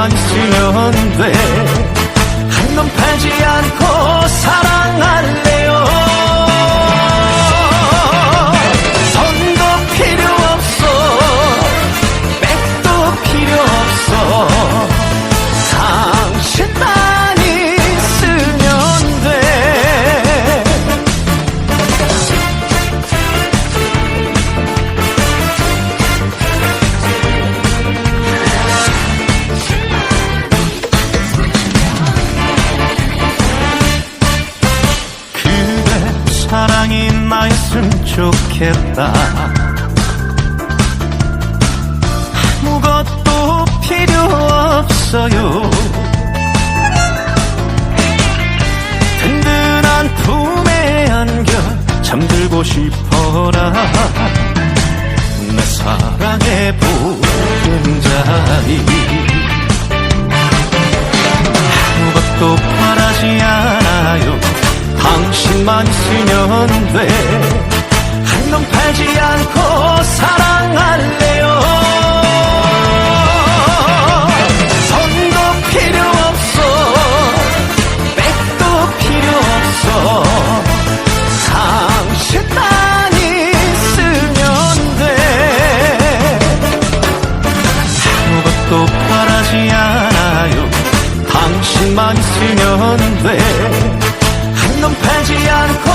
당신만 있으면 돼 한눈 팔지 않고 사랑이 나였으면 좋겠다. 아무것도 필요 없어요. 든든한 품에 안겨 잠들고 싶어라. 내 사랑의 보금자리. 아무것도 바라지 않아요 당신만 있으면 돼 한눈 팔지 않고 사랑할래요. 선도 필요 없어. 백도 필요 없어. 당신만 있으면 돼. 아무것도 바라지 않아요. 당신만 있으면 돼 Angie on a